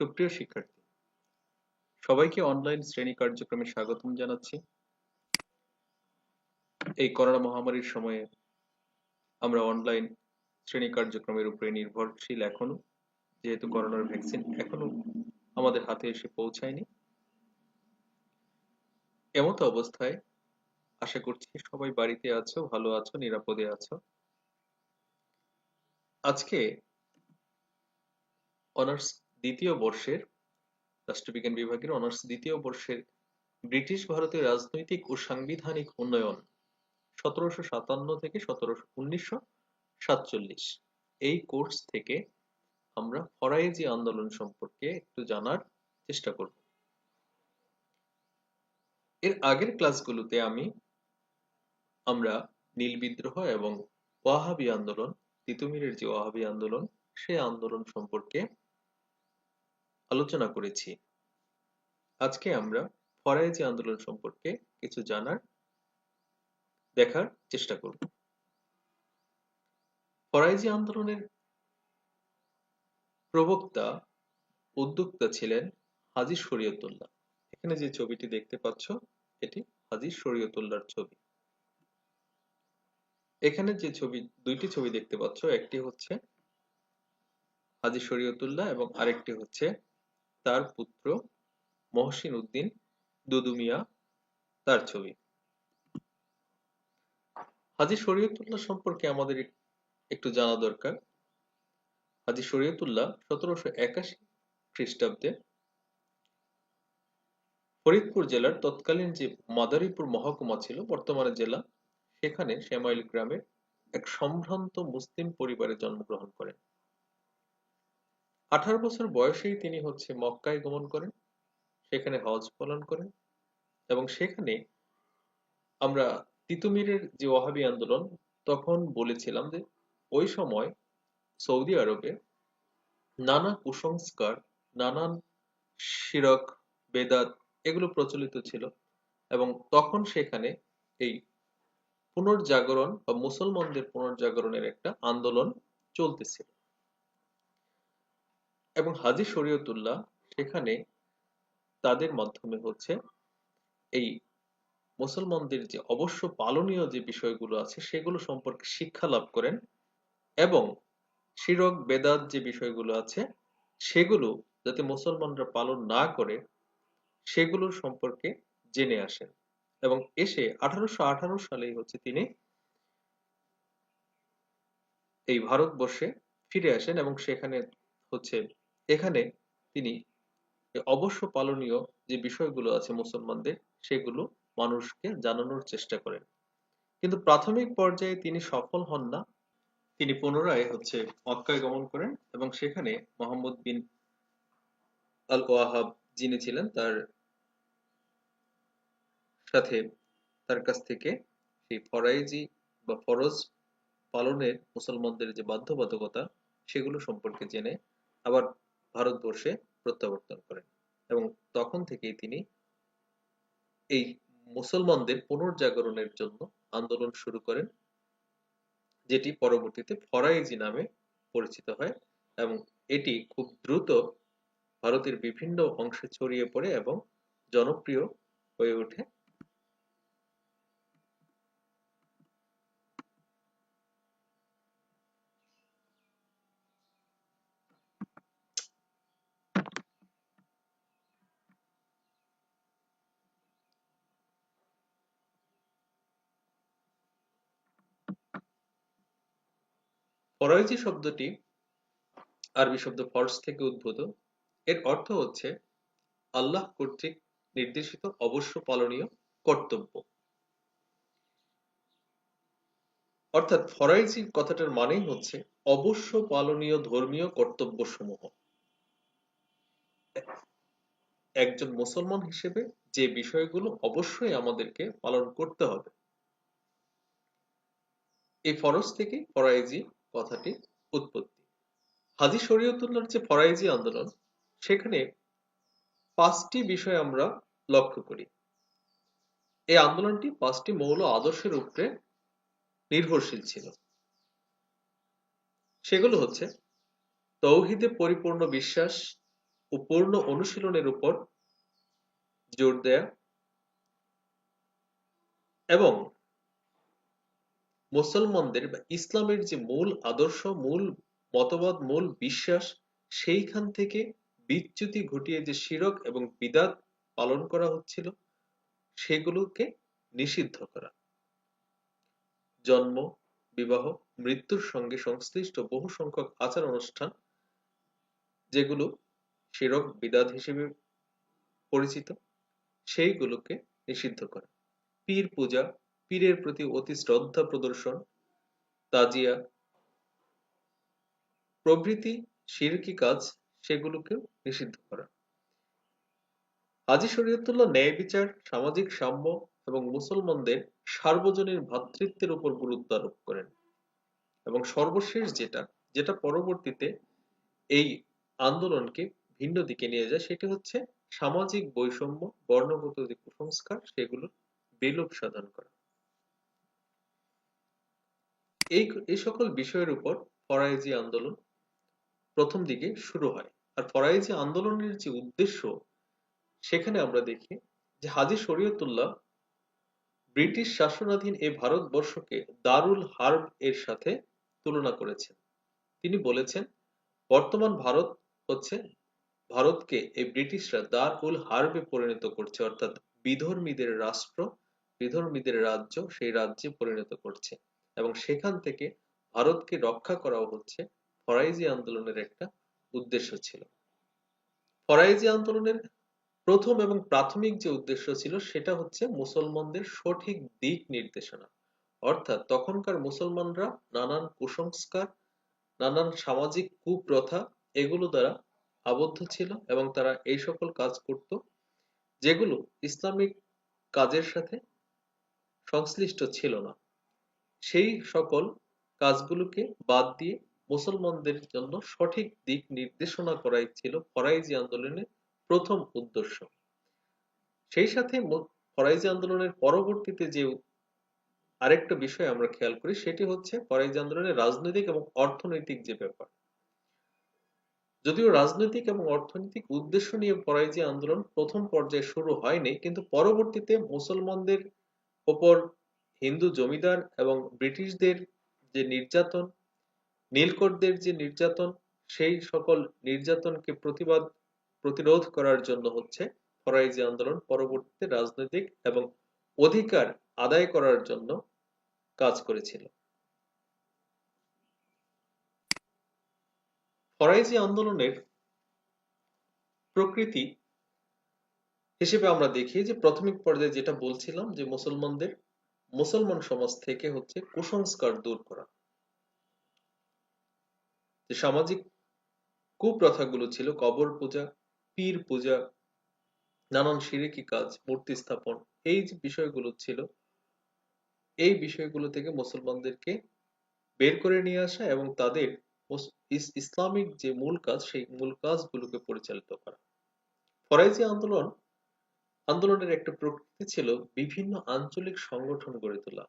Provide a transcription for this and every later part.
সুপ্রিয় শিক্ষার্থী, সবাইকে অনলাইন শ্রেণি কার্যক্রমে স্বাগতম জানাচ্ছি। এই করোনা মহামারীর সময়ে আমরা অনলাইন শ্রেণি কার্যক্রমের উপরে নির্ভরশীল এখনও। যেহেতু করোনার ভ্যাকসিন এখনও আমাদের হাতে এসে পৌঁছায়নি। এমতো অবস্থায় আশা করছি সবাই বাড়িতে আছো, ভালো আছো, নিরাপদে আছো। আজকে অনার্স দ্বিতীয় বর্ষের রাষ্ট্রবিজ্ঞান বিভাগের অনার্স দ্বিতীয় বর্ষের ব্রিটিশ ভারতের রাজনৈতিক ও সাংবিধানিক উন্নয়ন সতেরোশো সাতান্ন থেকে সতেরোশো উনিশশো সাতচল্লিশ। এই কোর্স থেকে আমরা ফরাইজি আন্দোলন সম্পর্কে একটু জানার চেষ্টা করব। এর আগের ক্লাসগুলোতে আমি আমরা নীল বিদ্রোহ এবং ওয়াহাবি আন্দোলন, তিতুমিরের যে ওয়াহাবি আন্দোলন সেই আন্দোলন সম্পর্কে আলোচনা করেছি। আজকে আমরা ফরাইজি আন্দোলন সম্পর্কে কিছু জানার দেখার চেষ্টা করব। ফরাইজি আন্দোলনের প্রবক্তা, উদ্যোক্তা ছিলেন হাজি শরীয়তুল্লাহ। এখানে যে ছবিটি দেখতে পাচ্ছ, এটি হাজি শরীয়তুল্লাহর ছবি। এখানে যে ছবি, দুইটি ছবি দেখতে পাচ্ছ, একটি হচ্ছে হাজি শরীয়তুল্লাহ এবং আরেকটি হচ্ছে তার পুত্র মহসিন উদ্দিন দুদুমিয়া তার ছবি। হাজি শরীয়তুল্লাহ সম্পর্কে আমাদের একটু জানা দরকার। হাজি শরীয়তুল্লাহ সতেরোশো একাশি খ্রিস্টাব্দে ফরিদপুর জেলার তৎকালীন যে মাদারীপুর মহকুমা ছিল, বর্তমানে জেলা, সেখানে শ্যামাইল গ্রামের এক সম্ভ্রান্ত মুসলিম পরিবারে জন্মগ্রহণ করেন। আঠারো বছর বয়সেই তিনি হচ্ছে মক্কায় গমন করেন, সেখানে হজ পালন করেন এবং সেখানে আমরা তিতুমিরের যে ওয়াহাবি আন্দোলন, তখন বলেছিলাম যে ওই সময় সৌদি আরবে নানা কুসংস্কার, নানান শিরক, বেদাত এগুলো প্রচলিত ছিল এবং তখন সেখানে এই পুনর্জাগরণ বা মুসলমানদের পুনর্জাগরণের একটা আন্দোলন চলতেছিল। এবং হাজি শরীয়তুল্লাহ সেখানে তাদের মাধ্যমে হচ্ছে এই মুসলমানদের যে অবশ্য পালনীয় যে বিষয়গুলো আছে, সেগুলো সম্পর্কে শিক্ষা লাভ করেন এবং শিরক, বেদাত যে বিষয়গুলো আছে, সেগুলো যাতে মুসলমানরা পালন না করে সেগুলোর সম্পর্কে জেনে আসেন। এবং এসে আঠারোশো আঠারো সালেই হচ্ছে তিনি এই ভারতবর্ষে ফিরে আসেন এবং সেখানে হচ্ছে এখানে তিনি অবশ্য পালনীয় যে বিষয়গুলো আছে মুসলমানদের, সেগুলো মানুষকে জানানোর চেষ্টা করেন। কিন্তু প্রাথমিক পর্যায়ে তিনি সফল হন না। তিনি পুনরায় হচ্ছে মক্কায় গমন করেন এবং সেখানে মোহাম্মদ বিন আল ওয়াহাব যিনি ছিলেন তার সাথে তার কাছ থেকে সেই ফরাইজি বা ফরজ পালনের মুসলমানদের যে বাধ্যবাধকতা, সেগুলো সম্পর্কে জেনে আবার ভারতবর্ষে প্রত্যাবর্তন করেন এবং তখন থেকেই তিনি এই মুসলমানদের পুনর্জাগরণের জন্য আন্দোলন শুরু করেন, যেটি পরবর্তীতে ফরাইজি নামে পরিচিত হয় এবং এটি খুব দ্রুত ভারতের বিভিন্ন অংশে ছড়িয়ে পড়ে এবং জনপ্রিয় হয়ে ওঠে। ফরাইজি শব্দটি আরবি শব্দ ফরস থেকে উদ্ভূত। এর অর্থ হচ্ছে আল্লাহ কর্তৃক নির্দেশিত অবশ্য পালনীয় কর্তব্য। অর্থাৎ ফরাইজি কথাটার মানেই হচ্ছে অবশ্য পালনীয় ধর্মীয় কর্তব্য সমূহ একজন মুসলমান হিসেবে যে বিষয়গুলো অবশ্যই আমাদেরকে পালন করতে হবে। এই ফরজ থেকে ফরাইজি কথাটি উৎপত্তি। হাজি শরীয়তুল্লাহর যে ফরাইজি আন্দোলন, সেখানে পাঁচটি বিষয় আমরা লক্ষ্য করি। এই আন্দোলনটি পাঁচটি মৌল আদর্শের উপরে নির্ভরশীল ছিল। সেগুলো হচ্ছে তৌহিদে পরিপূর্ণ বিশ্বাস ও পূর্ণ অনুশীলনের উপর জোর দেয়া এবং মুসলমানদের বা ইসলামের যে মূল আদর্শ, মূল মতবাদ, মূল বিশ্বাস, সেইখান থেকে বিচ্যুতি ঘটিয়ে যে শিরক এবং বিদাত পালন করা হচ্ছিল, সেগুলোকে নিষিদ্ধ করা। জন্ম, বিবাহ, মৃত্যুর সঙ্গে সংশ্লিষ্ট বহু সংখ্যক আচার অনুষ্ঠান, যেগুলো শিরক, বিদাত হিসেবে পরিচিত, সেইগুলোকে নিষিদ্ধ করা। পীর পূজা পীরের প্রতি অতি শ্রদ্ধা প্রদর্শন, তাজিয়া, প্রভৃতি শিরকি কাজ সেগুলোকেও নিষিদ্ধ করা। হাজি শরীয়তুল্লাহ ন্যায় বিচার, সামাজিক সাম্য এবং মুসলমানদের সার্বজনীন ভ্রাতৃত্বের উপর গুরুত্ব আরোপ করেন। এবং সর্বশেষ যেটা যেটা পরবর্তীতে এই আন্দোলনকে ভিন্ন দিকে নিয়ে যায়, সেটি হচ্ছে সামাজিক বৈষম্য, বর্ণগত যে কুসংস্কার সেগুলো বিলোপ সাধন করা। এই এই সকল বিষয়ের উপর ফরাইজি আন্দোলন প্রথম দিকে শুরু হয়। আর ফরাইজি আন্দোলনের যে উদ্দেশ্য, সেখানে আমরা দেখি যে হাজি শরীয়তুল্লাহ ব্রিটিশ শাসনাধীন এই ভারতবর্ষকে দারুল হার্ব এর সাথে তুলনা করেছেন। তিনি বলেছেন, বর্তমান ভারত হচ্ছে, ভারতকে এই ব্রিটিশরা দার উল হার্বে পরিণত করছে, অর্থাৎ বিধর্মীদের রাষ্ট্র, বিধর্মীদের রাজ্য সেই রাজ্যে পরিণত করছে। এবং সেখান থেকে ভারতকে রক্ষা করাও হচ্ছে ফরাইজি আন্দোলনের একটা উদ্দেশ্য ছিল। ফরাইজি আন্দোলনের প্রথম এবং প্রাথমিক যে উদ্দেশ্য ছিল সেটা হচ্ছে মুসলমানদের সঠিক দিক নির্দেশনা। অর্থাৎ তখনকার মুসলমানরা নানান কুসংস্কার, নানান সামাজিক কুপ্রথা এগুলো দ্বারা আবদ্ধ ছিল এবং তারা এই সকল কাজ করত যেগুলো ইসলামিক কাজের সাথে সংশ্লিষ্ট ছিল না। সেই সকল কাজগুলোকে বাদ দিয়ে মুসলমানদের জন্য সঠিক দিক নির্দেশনা করাই ছিল ফরাইজি আন্দোলনের প্রথম উদ্দেশ্য। সেই সাথে ফরাইজি আন্দোলনের পরবর্তীতে যে আরেকটা বিষয় আমরা খেয়াল করি, সেটি হচ্ছে ফরাইজি আন্দোলনের রাজনৈতিক এবং অর্থনৈতিক যে ব্যাপার। যদিও রাজনৈতিক এবং অর্থনৈতিক উদ্দেশ্য নিয়ে ফরাইজি আন্দোলন প্রথম পর্যায়ে শুরু হয়নি, কিন্তু পরবর্তীতে মুসলমানদের ওপর হিন্দু জমিদার এবং ব্রিটিশদের যে নির্যাতন, নীলকরদের যে নির্যাতন, সেই সকল নির্যাতনকে প্রতিবাদ, প্রতিরোধ করার জন্য হচ্ছে ফরাইজি আন্দোলন পরবর্তীতে রাজনৈতিক এবং অধিকার আদায় করার জন্য কাজ করেছিল। ফরাইজি আন্দোলনের প্রকৃতি হিসেবে আমরা দেখি যে প্রাথমিক পর্যায়ে যেটা বলছিলাম যে মুসলমানদের মুসলমান সমাজ থেকে হচ্ছে কুসংস্কার দূর করা। যে সামাজিক কুপ্রথাগুলো ছিল, কবর পূজা, পীর পূজা, নানান সিরিকি কাজ, মূর্তি স্থাপন, এই যে বিষয়গুলো ছিল, এই বিষয়গুলো থেকে মুসলমানদেরকে বের করে নিয়ে আসা এবং তাদের ইসলামিক যে মূল কাজ, সেই মূল কাজগুলোকে পরিচালিত করা। ফরাইজি আন্দোলন আন্দোলনের একটা প্রকৃতি ছিল বিভিন্ন আঞ্চলিক সংগঠন গড়ে তোলা।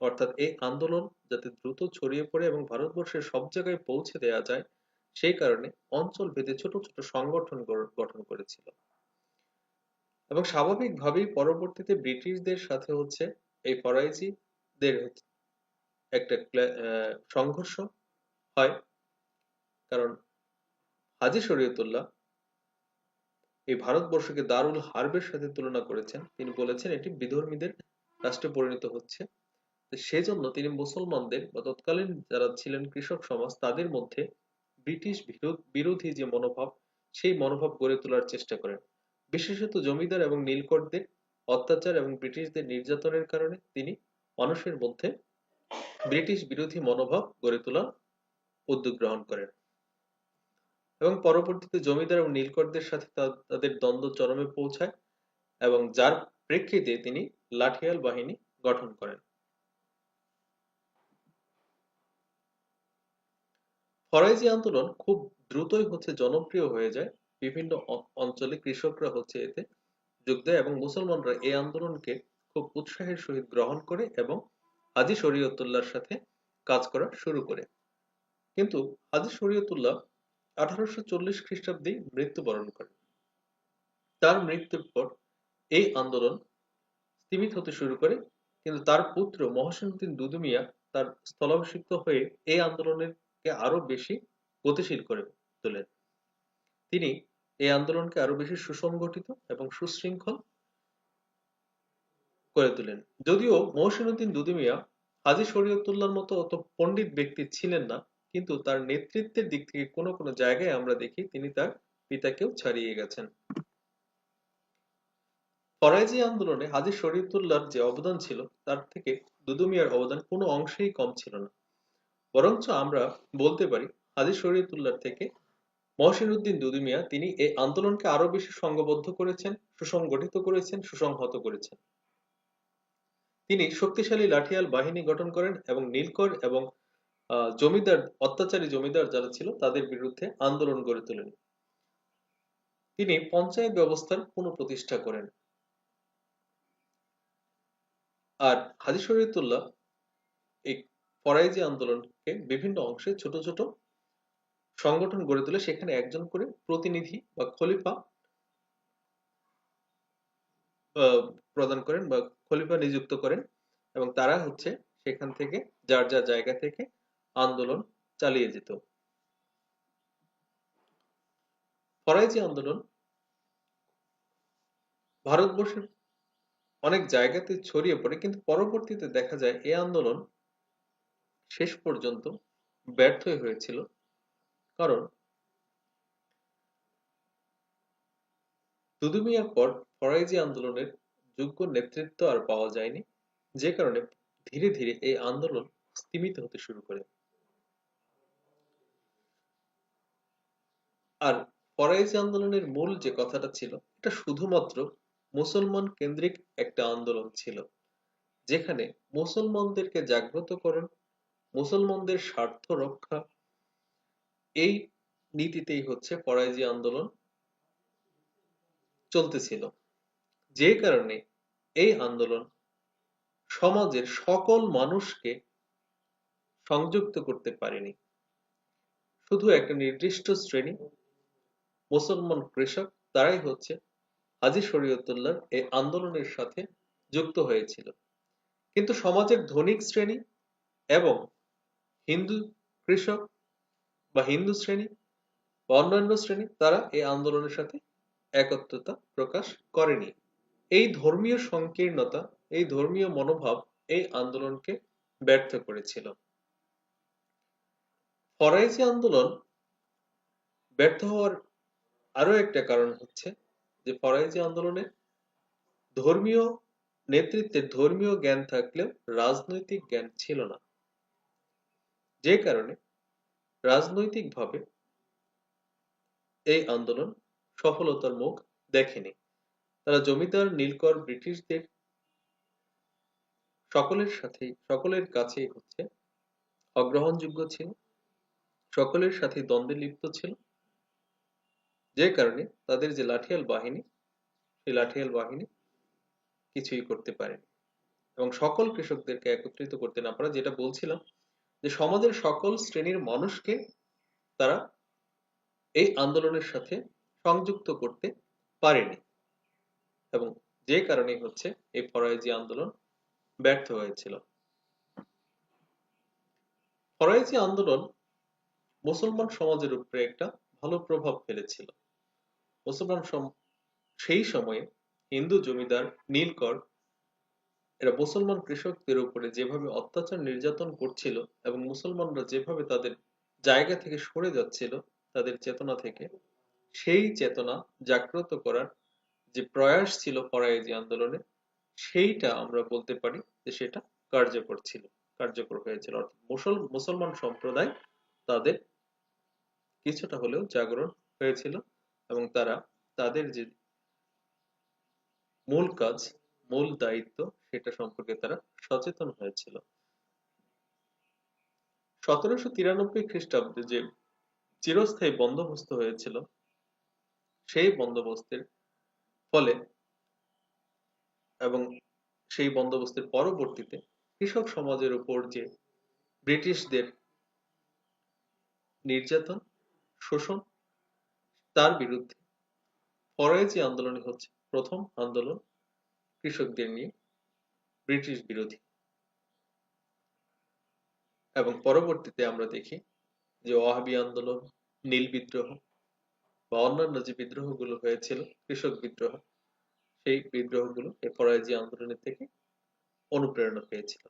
অর্থাৎ এই আন্দোলন যাতে দ্রুত ছড়িয়ে পড়ে এবং ভারতবর্ষের সব জায়গায় পৌঁছে দেওয়া যায়, সেই কারণে অঞ্চল ভেদে ছোট ছোট সংগঠন গঠন করেছিল। এবং স্বাভাবিকভাবেই পরবর্তীতে ব্রিটিশদের সাথে হচ্ছে এই ফরাইজিদের একটা সংঘর্ষ হয়। কারণ হাজি শরীয়তুল্লাহ এই ভারতবর্ষকে দারুল হার্বের সাথে তুলনা করেছেন। তিনি বলেছেন, এটি বিধর্মীদের রাষ্ট্রে পরিণত হচ্ছে। সেজন্য তিনি মুসলমানদের বা তৎকালীন যারা ছিলেন কৃষক সমাজ, তাদের মধ্যে ব্রিটিশ বিরোধী যে মনোভাব, সেই মনোভাব গড়ে তোলার চেষ্টা করেন। বিশেষত জমিদার এবং নীলকরদের অত্যাচার এবং ব্রিটিশদের নির্যাতনের কারণে তিনি মানুষের মধ্যে ব্রিটিশ বিরোধী মনোভাব গড়ে তোলার উদ্যোগ গ্রহণ করেন। এবং পরবর্তীতে জমিদার এবং নীলকরদের সাথে তাদের দ্বন্দ্ব চরমে পৌঁছায় এবং যার প্রেক্ষিতে তিনি লাঠিয়াল বাহিনী গঠন করেন। ফরাইজি আন্দোলন খুব দ্রুতই হচ্ছে জনপ্রিয় হয়ে যায়। বিভিন্ন অঞ্চলে কৃষকরা হচ্ছে এতে যোগ দেয় এবং মুসলমানরা এই আন্দোলনকে খুব উৎসাহের সহিত গ্রহণ করে এবং হাজি শরীয়তুল্লাহর সাথে কাজ করা শুরু করে। কিন্তু হাজি শরীয়তুল্লাহ আঠারোশো চল্লিশ খ্রিস্টাব্দে মৃত্যুবরণ করেন তার মৃত্যুর পর এই আন্দোলন স্তীমিত হতে শুরু করে, কিন্তু তার পুত্র মহসিনুদ্দিন দুদুমিয়া তার স্থলাভিষিক্ত হয়ে এই আন্দোলনকে আরও বেশি গতিশীল করে তোলেন। তিনি এই আন্দোলনকে আরও বেশি সুসংগঠিত এবং সুশৃঙ্খল করে তোলেন। যদিও মহসিনুদ্দিন দুদুমিয়া হাজি শরীয়তুল্লাহর মতো অত পণ্ডিত ব্যক্তি ছিলেন না কিন্তু তার নেতৃত্বের দিক থেকে কোনো কোনো জায়গায় আমরা দেখি তিনি তার পিতাকেও ছাড়িয়ে গেছেন। ফরাইজি আন্দোলনে হাজি শরীয়তুল্লাহর যে অবদান ছিল, তার থেকে দুদুমিয়ার অবদান কোনো অংশেই কম ছিল না। বরঞ্চ আমরা বলতে পারি, হাজি শরীয়তুল্লাহর থেকে মহসিনুদ্দিন দুদুমিয়া তিনি এই আন্দোলনকে আরও বেশি সংঘবদ্ধ করেছেন, সুসংগঠিত করেছেন, সুসংহত করেছেন। তিনি শক্তিশালী লাঠিয়াল বাহিনী গঠন করেন এবং নীলকর এবং জমিদার, অত্যাচারী জমিদার যারা ছিল তাদের বিরুদ্ধে আন্দোলন গড়ে তোলেন। তিনি পঞ্চায়েত ব্যবস্থার পুনঃপ্রতিষ্ঠা করেন। আর হাজি শরীয়তুল্লাহ এই ফরাইজি আন্দোলনকে বিভিন্ন অংশে ছোট ছোট সংগঠন গড়ে তোলে। সেখানে একজন করে প্রতিনিধি বা খলিফা প্রদান করেন বা খলিফা নিযুক্ত করেন এবং তারা হচ্ছে সেখান থেকে, যার যার জায়গা থেকে আন্দোলন চালিয়ে যেত। ফরাইজি আন্দোলন ভারতবর্ষের অনেক জায়গাতে ছড়িয়ে পড়ে, কিন্তু পরবর্তীতে দেখা যায় এই আন্দোলন শেষ পর্যন্ত ব্যর্থ হয়েছিল। কারণ দুদুমিয়ার পর ফরাইজি আন্দোলনের যোগ্য নেতৃত্ব আর পাওয়া যায়নি, যে কারণে ধীরে ধীরে এই আন্দোলন স্তীমিত হতে শুরু করে। আর ফরাইজি আন্দোলনের মূল যে কথাটা ছিল, এটা শুধুমাত্র মুসলমান কেন্দ্রিক একটা আন্দোলন ছিল, যেখানে মুসলমানদেরকে জাগ্রত করণ মুসলমানদের স্বার্থ রক্ষা, এই নীতিতেই হচ্ছে ফরাইজি আন্দোলন চলতেছিল। যে কারণে এই আন্দোলন সমাজের সকল মানুষকে সংযুক্ত করতে পারেনি। শুধু একটা নির্দিষ্ট শ্রেণি মুসলমান কৃষক তারাই হচ্ছে হাজি শরীয়তুল্লাহ এই আন্দোলনের সাথে যুক্ত হয়েছিল। কিন্তু সমাজের ধনিক শ্রেণি এবং হিন্দু কৃষক বা হিন্দু শ্রেণি বা অন্যান্য শ্রেণি তারা এই আন্দোলনের সাথে একত্রতা প্রকাশ করেনি। এই ধর্মীয় সংকীর্ণতা, এই ধর্মীয় মনোভাব এই আন্দোলনকে ব্যর্থ করেছিল। ফরাইজি আন্দোলন ব্যর্থ হওয়ার আরও একটা কারণ হচ্ছে যে ফরাইজি আন্দোলনে ধর্মীয় নেতৃত্বের ধর্মীয় জ্ঞান থাকলেও রাজনৈতিক জ্ঞান ছিল না। যে কারণে রাজনৈতিকভাবে এই আন্দোলন সফলতার মুখ দেখেনি। তারা জমিদার, নীলকর, ব্রিটিশদের সকলের সাথে সকলের কাছেই হচ্ছে। অগ্রহণযোগ্য ছিল। সকলের সাথে দ্বন্দ্বে লিপ্ত ছিল। যে কারণে তাদের যে লাঠিয়াল বাহিনী, সেই লাঠিয়াল বাহিনী কিছুই করতে পারেনি। এবং সকল কৃষকদেরকে একত্রিত করতে না পারা, যেটা বলছিলাম যে সমাজের সকল শ্রেণির মানুষকে তারা এই আন্দোলনের সাথে সংযুক্ত করতে পারেনি। এবং যে কারণে হচ্ছে এই ফরাইজি আন্দোলন ব্যর্থ হয়েছিল। ফরাইজি আন্দোলন মুসলমান সমাজের উপরে একটা ভালো প্রভাব ফেলেছিল। মুসলমান সেই সময়ে হিন্দু জমিদার নীলকর এরা মুসলমান কৃষকদের উপরে যেভাবে অত্যাচার নির্যাতন করছিল এবং মুসলমানরা যেভাবে তাদের জায়গা থেকে সরে যাচ্ছিল, তাদের চেতনা থেকে, সেই চেতনা জাগ্রত করার যে প্রয়াস ছিল ফরাইজি আন্দোলনে, সেইটা আমরা বলতে পারি যে সেটা কার্যকর ছিল, কার্যকর হয়েছিল। অর্থাৎ মুসল মুসলমান সম্প্রদায় তাদের কিছুটা হলেও জাগরণ হয়েছিল। এবং তারা তাদের যে মূল কাজ, মূল দায়িত্ব সেটা সম্পর্কে তারা সচেতন হয়েছিল। সতেরোশো তিরানব্বই খ্রিস্টাব্দে যে চিরস্থায়ী বন্দোবস্ত হয়েছিল, সেই বন্দোবস্তের ফলে এবং সেই বন্দোবস্তের পরবর্তীতে কৃষক সমাজের উপর যে ব্রিটিশদের নির্যাতন, শোষণ তার বিরুদ্ধে। ফরাইজি আন্দোলনই হচ্ছে, প্রথম আন্দোলন কৃষকদের নিয়ে, ব্রিটিশ বিরোধী। এবং পরবর্তীতে আমরা দেখি যে ওয়াহাবি আন্দোলন, নীল বিদ্রোহ বা অন্যান্য যে বিদ্রোহগুলো হয়েছিল, কৃষক বিদ্রোহ, সেই বিদ্রোহগুলো এই ফরাইজি আন্দোলনের থেকে অনুপ্রেরণা পেয়েছিল।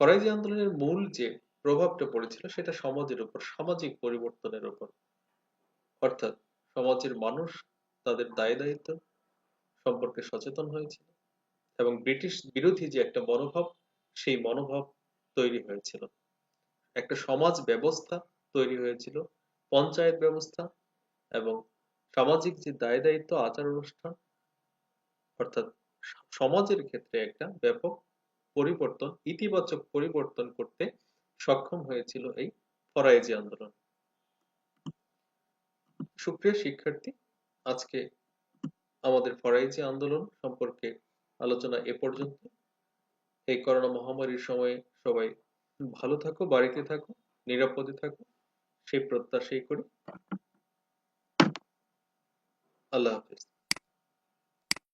ফরাইজি আন্দোলনের মূল যে প্রভাবটা পড়েছিল, সেটা সমাজের উপর, সামাজিক পরিবর্তনের উপর। অর্থাৎ সমাজের মানুষ তাদের দায় দায়িত্ব সম্পর্কে সচেতন হয়েছিল এবং ব্রিটিশ বিরোধী যে একটা মনোভাব, সেই মনোভাব তৈরি হয়েছিল। একটা সমাজ ব্যবস্থা তৈরি হয়েছিল, পঞ্চায়েত ব্যবস্থা এবং সামাজিক যে দায় দায়িত্ব, আচার অনুষ্ঠান, অর্থাৎ সমাজের ক্ষেত্রে একটা ব্যাপক পরিবর্তন, ইতিবাচক পরিবর্তন করতে সক্ষম হয়েছিল এই ফরাইজি আন্দোলন। সুপ্রিয় শিক্ষার্থী, আজকে আমাদের ফরাইজি আন্দোলন সম্পর্কে আলোচনা এ পর্যন্ত। এই করোনা মহামারীর সময়ে সবাই ভালো থাকো, বাড়িতে থাকো, নিরাপদে থাকো, সেই প্রত্যাশাই করি। আল্লাহ হাফিজ।